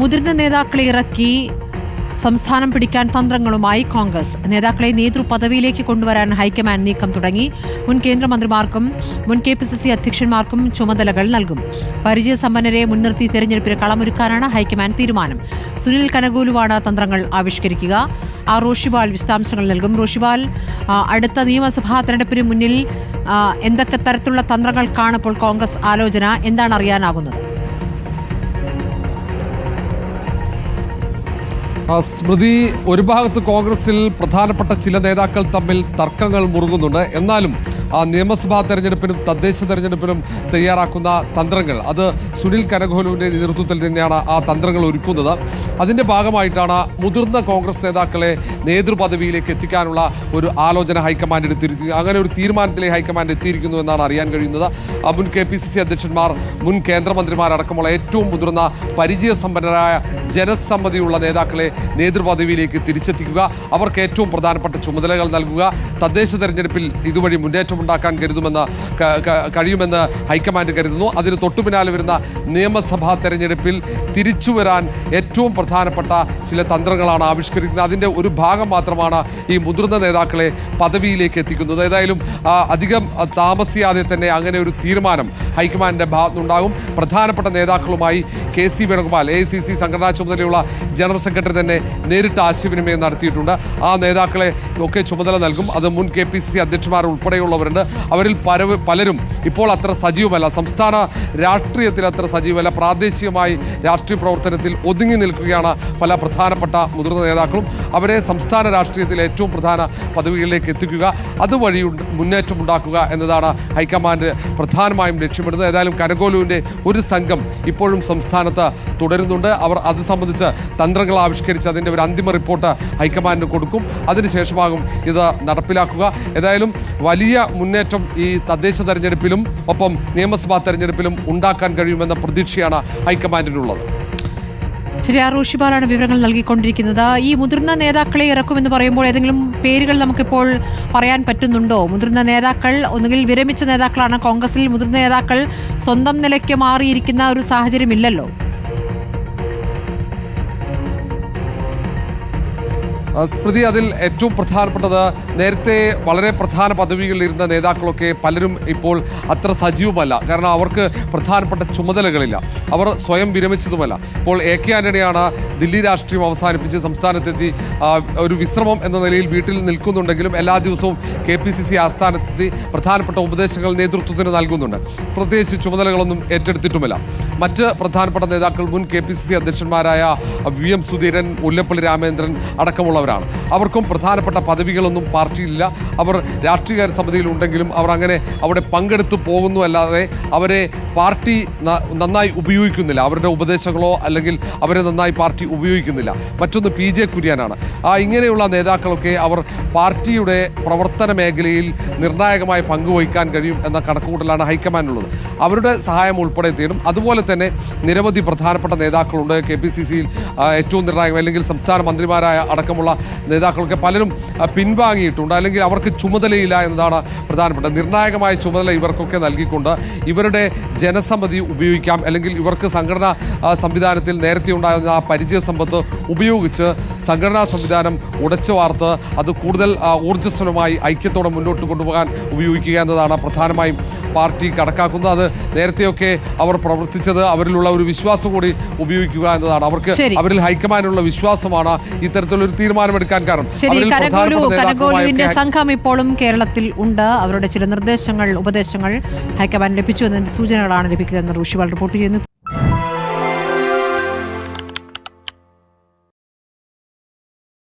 മുതിർന്ന നേതാക്കളെ ഇറക്കി സംസ്ഥാനം പിടിക്കാൻ തന്ത്രങ്ങളുമായി കോൺഗ്രസ്. നേതാക്കളെ നേതൃപദവിയിലേക്ക് കൊണ്ടുവരാൻ ഹൈക്കമാൻഡ് നീക്കം തുടങ്ങി. മുൻ കേന്ദ്രമന്ത്രിമാർക്കും മുൻ കെ പി സി സി അധ്യക്ഷന്മാർക്കും ചുമതലകൾ നൽകും. പരിചയസമ്പന്നരെ മുൻനിർത്തി തെരഞ്ഞെടുപ്പിന് കളമൊരുക്കാനാണ് ഹൈക്കമാൻഡ് തീരുമാനം. സുനിൽ കനകൂലുവാണ് തന്ത്രങ്ങൾ ആവിഷ്കരിക്കുക. ആ റോഷിബാൽ വിശദാംശങ്ങൾ നൽകും. റോഷിബാൽ അടുത്ത നിയമസഭാ തെരഞ്ഞെടുപ്പിന് മുന്നിൽ എന്തൊക്കെ തരത്തിലുള്ള തന്ത്രങ്ങൾക്കാണ് ഇപ്പോൾ കോൺഗ്രസ് ആലോചന? എന്താണ് അറിയാനാകുന്നത്? സ്മൃതി ഒരു ഭാഗത്ത് കോൺഗ്രസിൽ പ്രധാനപ്പെട്ട ചില നേതാക്കൾ തമ്മിൽ തർക്കങ്ങൾ മുറുകുന്നുണ്ട്. എന്നാലും ആ നിയമസഭാ തെരഞ്ഞെടുപ്പിനും തദ്ദേശ തെരഞ്ഞെടുപ്പിനും തയ്യാറാക്കുന്ന തന്ത്രങ്ങൾ അത് സുനിൽ കനകോലുവിന്റെ നേതൃത്വത്തിൽ തന്നെയാണ് ആ തന്ത്രങ്ങൾ ഒരുക്കുന്നത്. അതിന്റെ ഭാഗമായിട്ടാണ് മുതിർന്ന കോൺഗ്രസ് നേതാക്കളെ നേതൃപദവിയിലേക്ക് എത്തിക്കാനുള്ള ഒരു ആലോചന ഹൈക്കമാൻഡ് എടുത്തിരിക്കുന്നത് അങ്ങനെ ഒരു തീരുമാനത്തിലേക്ക് ഹൈക്കമാൻഡ് എത്തിയിരിക്കുന്നു എന്നാണ് അറിയാൻ കഴിയുന്നത്. മുൻ കെ പി സി സി അധ്യക്ഷന്മാർ മുൻ കേന്ദ്രമന്ത്രിമാരടക്കമുള്ള ഏറ്റവും മുതിർന്ന പരിചയസമ്പന്നരായ ജനസമ്മതിയുള്ള നേതാക്കളെ നേതൃപദവിയിലേക്ക് തിരിച്ചെത്തിക്കുക. അവർക്ക് ഏറ്റവും പ്രധാനപ്പെട്ട ചുമതലകൾ നൽകുക. തദ്ദേശ തെരഞ്ഞെടുപ്പിൽ ഇതുവഴി മുന്നേറ്റമുണ്ടാക്കാൻ കരുതുമെന്ന് കഴിയുമെന്ന് ഹൈക്കമാൻഡ് കരുതുന്നു. അതിന് തൊട്ടു പിന്നാലെ വരുന്ന നിയമസഭാ തെരഞ്ഞെടുപ്പിൽ തിരിച്ചു വരാൻ ഏറ്റവും പ്രധാനപ്പെട്ട ചില തന്ത്രങ്ങളാണ് ആവിഷ്കരിക്കുന്നത്. അതിന്റെ ഒരു ഭാഗം മാത്രമാണ് ഈ മുതിർന്ന നേതാക്കളെ പദവിയിലേക്ക് എത്തിക്കുന്നത്. ഏതായാലും അധികം താമസിയാതെ തന്നെ അങ്ങനെ ഒരു തീരുമാനം ഹൈക്കമാൻഡിന്റെ ഭാഗത്തുനിന്നുണ്ടാകും. പ്രധാനപ്പെട്ട നേതാക്കളുമായി K C Venugopal A C C സംഘടനാ ചുമതലയുള്ള ജനറൽ സെക്രട്ടറി തന്നെ നേരിട്ട് ആശയവിനിമയം നടത്തിയിട്ടുണ്ട്. ആ നേതാക്കളെ ഒക്കെ ചുമതല നൽകും. അത് മുൻ കെ പി സി സി അധ്യക്ഷന്മാർ ഉൾപ്പെടെയുള്ളവരുണ്ട്. അവരിൽ പരവ് പലരും ഇപ്പോൾ അത്ര സജീവമല്ല. സംസ്ഥാന രാഷ്ട്രീയത്തിൽ അത്ര സജീവമല്ല. പ്രാദേശികമായി രാഷ്ട്രീയ പ്രവർത്തനത്തിൽ ഒതുങ്ങി നിൽക്കുകയാണ് പല പ്രധാനപ്പെട്ട മുതിർന്ന നേതാക്കളും. അവരെ സംസ്ഥാന രാഷ്ട്രീയത്തിൽ ഏറ്റവും പ്രധാന പദവികളിലേക്ക് എത്തിക്കുക അതുവഴി മുന്നേറ്റം ഉണ്ടാക്കുക എന്നതാണ് ഹൈക്കമാൻഡ് പ്രധാനമായും ലക്ഷ്യമിടുന്നത്. ഏതായാലും കനകോലുവിന്റെ ഒരു സംഘം ഇപ്പോഴും സംസ്ഥാനത്ത് തുടരുന്നുണ്ട്. അവർ അത് സംബന്ധിച്ച് തന്ത്രങ്ങൾ ആവിഷ്കരിച്ച് അതിന്റെ ഒരു അന്തിമ റിപ്പോർട്ട് ഹൈക്കമാൻഡിന് കൊടുക്കും. അതിനുശേഷമാകും ഇത് നടപ്പിലാക്കുക. ഏതായാലും വലിയ മുന്നേറ്റം ഈ തദ്ദേശ തെരഞ്ഞെടുപ്പിലും ഒപ്പം നിയമസഭാ തെരഞ്ഞെടുപ്പിലും ഉണ്ടാക്കാൻ കഴിയുമെന്ന പ്രതീക്ഷയാണ് ഹൈക്കമാൻഡിനുള്ളത്. ശരി ആ റോഷിബാലാണ് വിവരങ്ങൾ നൽകിക്കൊണ്ടിരിക്കുന്നത്. ഈ മുതിർന്ന നേതാക്കളെ ഇറക്കുമെന്ന് പറയുമ്പോൾ ഏതെങ്കിലും പേരുകൾ നമുക്കിപ്പോൾ പറയാൻ പറ്റുന്നുണ്ടോ? മുതിർന്ന നേതാക്കൾ ഒന്നുകിൽ വിരമിച്ച നേതാക്കളാണ് കോൺഗ്രസിൽ മുതിർന്ന നേതാക്കൾ സ്വന്തം നിലയ്ക്ക് മാറിയിരിക്കുന്ന ഒരു സാഹചര്യമില്ലല്ലോ. സ്മൃതി അതിൽ ഏറ്റവും പ്രധാനപ്പെട്ടത് നേരത്തെ വളരെ പ്രധാന പദവികളിലിരുന്ന നേതാക്കളൊക്കെ പലരും ഇപ്പോൾ അത്ര സജീവമല്ല. കാരണം അവർക്ക് പ്രധാനപ്പെട്ട ചുമതലകളില്ല. അവർ സ്വയം വിരമിച്ചതുമല്ല. ഇപ്പോൾ എ കെ ആന്റണിയാണ് ദില്ലി രാഷ്ട്രീയം അവസാനിപ്പിച്ച് സംസ്ഥാനത്തെത്തി ഒരു വിശ്രമം എന്ന നിലയിൽ വീട്ടിൽ നിൽക്കുന്നുണ്ടെങ്കിലും എല്ലാ ദിവസവും കെ പി സി സി ആസ്ഥാനത്തെത്തി പ്രധാനപ്പെട്ട ഉപദേശങ്ങൾ നേതൃത്വത്തിന് നൽകുന്നുണ്ട്. പ്രത്യേകിച്ച് ചുമതലകളൊന്നും ഏറ്റെടുത്തിട്ടുമില്ല. മറ്റ് പ്രധാനപ്പെട്ട നേതാക്കൾ മുൻ കെ പി സി സി അധ്യക്ഷന്മാരായ വി എം സുധീരൻ മുല്ലപ്പള്ളി രാമേന്ദ്രൻ അടക്കമുള്ളവരാണ്. അവർക്കും പ്രധാനപ്പെട്ട പദവികളൊന്നും പാർട്ടിയിലില്ല. അവർ രാഷ്ട്രീയകാര്യ സമിതിയിൽ ഉണ്ടെങ്കിലും അവർ അങ്ങനെ അവിടെ പങ്കെടുത്തു പോകുന്നു അല്ലാതെ അവരെ പാർട്ടി നന്നായി ഉപയോഗിക്കുന്നില്ല. അവരുടെ ഉപദേശങ്ങളോ അല്ലെങ്കിൽ അവരെ നന്നായി പാർട്ടി ഉപയോഗിക്കുന്നില്ല. മറ്റൊന്ന് പി ജെ കുര്യനാണ്. ആ ഇങ്ങനെയുള്ള നേതാക്കളൊക്കെ അവർ പാർട്ടിയുടെ പ്രവർത്തന മേഖലയിൽ നിർണായകമായി പങ്കുവഹിക്കാൻ കഴിയും എന്ന കണക്കുകൂട്ടലാണ് ഹൈക്കമാൻഡിനുള്ളത് അവരുടെ സഹായം ഉൾപ്പെടെ തേടും അതുപോലെ തന്നെ നിരവധി പ്രധാനപ്പെട്ട നേതാക്കളുണ്ട്. കെ പി സി സിയിൽ ഏറ്റവും നിർണായകം അല്ലെങ്കിൽ സംസ്ഥാന മന്ത്രിമാരായ അടക്കമുള്ള നേതാക്കളൊക്കെ പലരും പിൻവാങ്ങിയിട്ടുണ്ട്. അല്ലെങ്കിൽ അവർക്ക് ചുമതലയില്ല എന്നതാണ് പ്രധാനപ്പെട്ട നിർണായകമായ ചുമതല ഇവർക്കൊക്കെ നൽകിക്കൊണ്ട് ഇവരുടെ ജനസമ്മതി ഉപയോഗിക്കാം. അല്ലെങ്കിൽ ഇവർക്ക് സംഘടനാ സംവിധാനത്തിൽ നേരത്തെ ഉണ്ടായിരുന്ന ആ പരിചയ സമ്പത്ത് ഉപയോഗിച്ച് സംഘടനാ സംവിധാനം ഉടച്ചു വാർത്ത് അത് കൂടുതൽ ഊർജസ്വലമായി ഐക്യത്തോടെ മുന്നോട്ട് കൊണ്ടുപോകാൻ ഉപയോഗിക്കുക എന്നതാണ് പ്രധാനമായും പാർട്ടി കണക്കാക്കുന്നത്. അത് നേരത്തെയൊക്കെ അവർ പ്രവർത്തിച്ചത് അവരിലുള്ള ഒരു വിശ്വാസം കൂടി ഉപയോഗിക്കുക എന്നതാണ്. അവർക്ക്. അവരിൽ ഹൈക്കമാൻഡിലുള്ള വിശ്വാസമാണ് ഇത്തരത്തിലൊരു തീരുമാനമെടുക്കാൻ കാരണം. സംഘം ഇപ്പോഴും കേരളത്തിൽ ഉണ്ട്. അവരുടെ ചില നിർദ്ദേശങ്ങൾ ഉപദേശങ്ങൾ ഹൈക്കമാൻഡ് ലഭിച്ചു എന്നതിന്റെ സൂചനകളാണ് ലഭിക്കുന്നതെന്ന് ഋഷിവാൾ റിപ്പോർട്ട് ചെയ്യുന്നു.